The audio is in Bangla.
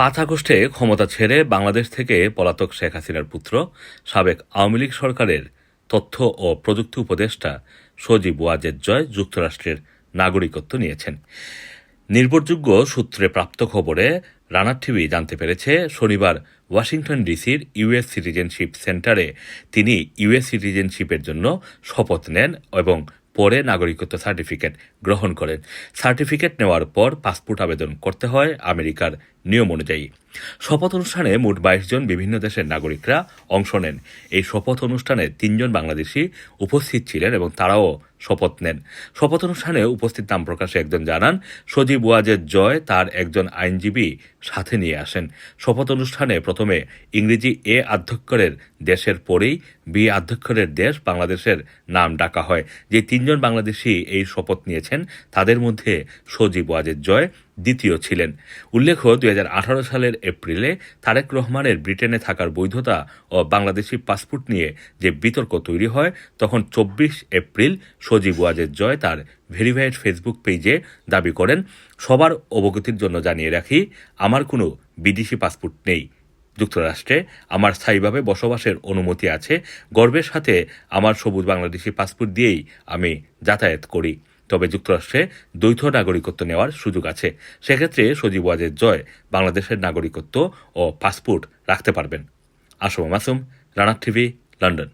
পাঁচ আগস্টে ক্ষমতা ছেড়ে বাংলাদেশ থেকে পলাতক শেখ হাসিনার পুত্র, সাবেক আওয়ামী লীগ সরকারের তথ্য ও প্রযুক্তি উপদেষ্টা সজীব ওয়াজেদ জয় যুক্তরাষ্ট্রের নাগরিকত্ব নিয়েছেন। নির্ভরযোগ্য সূত্রে প্রাপ্ত খবরে রানার টিভি জানতে পেরেছে, শনিবার ওয়াশিংটন ডিসির ইউএস সিটিজেনশিপ সেন্টারে তিনি ইউএস সিটিজেনশিপের জন্য শপথ নেন এবং পরে নাগরিকত্ব সার্টিফিকেট গ্রহণ করেন। সার্টিফিকেট নেওয়ার পর পাসপোর্ট আবেদন করতে হয় আমেরিকার নিয়ম অনুযায়ী। শপথ অনুষ্ঠানে মোট বাইশ জন বিভিন্ন দেশের নাগরিকরা অংশ নেন। এই শপথ অনুষ্ঠানে তিনজন বাংলাদেশি উপস্থিত ছিলেন এবং তারাও শপথ নেন। শপথ অনুষ্ঠানে উপস্থিত নাম প্রকাশে একজন জানান, সজীব ওয়াজেদ জয় তার একজন আইনজীবী সাথে নিয়ে আসেন। শপথ অনুষ্ঠানে প্রথমে ইংরেজি এ আধ্যক্ষরের দেশের পরেই বি আধ্যক্ষরের দেশ বাংলাদেশের নাম ডাকা হয়। যে তিনজন বাংলাদেশি এই শপথ নিয়েছেন, তাদের মধ্যে সজীব ওয়াজেদ জয় দ্বিতীয় ছিলেন। উল্লেখ্য, দুই হাজার আঠারো সালের এপ্রিলে তারেক রহমানের ব্রিটেনে থাকার বৈধতা ও বাংলাদেশি পাসপোর্ট নিয়ে যে বিতর্ক তৈরি হয়, তখন চব্বিশ এপ্রিল সজীব ওয়াজেদ জয় তার ভেরিফাইড ফেসবুক পেজে দাবি করেন, সবার অবগতির জন্য জানিয়ে রাখি, আমার কোনো বিদেশি পাসপোর্ট নেই। যুক্তরাষ্ট্রে আমার স্থায়ীভাবে বসবাসের অনুমতি আছে, গর্বের সাথে আমার সবুজ বাংলাদেশি পাসপোর্ট দিয়েই আমি যাতায়াত করি। তবে যুক্তরাষ্ট্রে দ্বৈত নাগরিকত্ব নেওয়ার সুযোগ আছে। সেক্ষেত্রে সজীব ওয়াজেদ জয় বাংলাদেশের নাগরিকত্ব ও পাসপোর্ট রাখতে পারবেন। Assam Masum Rana TV, London.